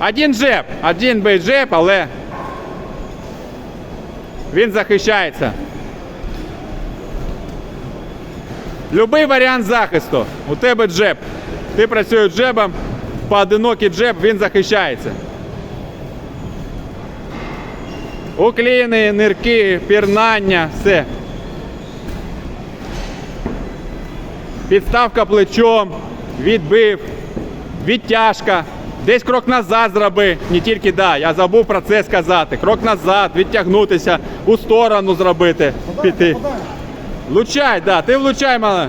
Один джеб, один бей джеб, але він захищається. Любий варіант захисту. У тебе джеб. Ти працюєш джебом, поодинокий джеб, він захищається. Укліни, нирки, пірнання, все. Підставка плечом, відбив, відтяжка. Десь крок назад зроби, не тільки да, я забув про це сказати. Крок назад, відтягнутися, у сторону зробити, піти. Влучай, да, ти влучай, мала.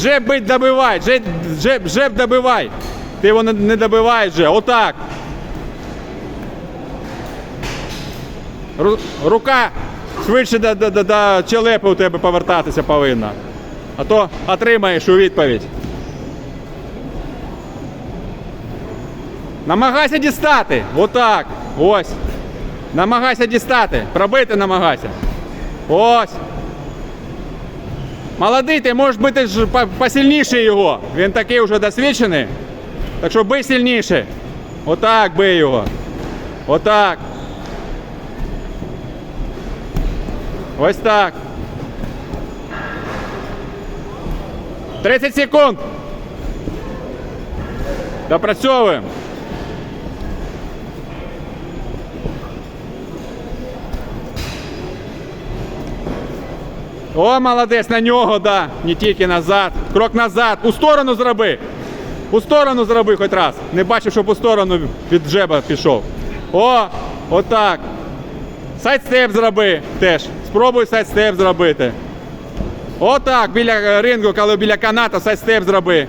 Джеб бить добивай, джеб, джеб, джеб добивай. Ти його не, не добиваєш же, отак. Ру- Рука швидше до, до, до, до челепи у тебе повертатися повинна. А то отримаєш у відповідь. Намагайся дістати. Отак. Ось. Намагайся дістати. Пробити намагайся. Ось. Молодий, ти можеш бити ж посильніше його. Він такий вже досвідчений. Так що бий сильніше. Отак бий його. Отак. Ось так. 30 секунд. Допрацьовуємо. О, молодець, на нього, да. Не тільки назад. Крок назад. У сторону зроби. У сторону зроби хоч раз. Не бачив, щоб у сторону від джеба пішов. О, отак. Сайдстеп зроби теж. Спробуй сайдстеп зробити. Отак, біля рингу, коли біля каната, сайдстеп зроби.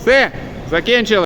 Все, закінчили.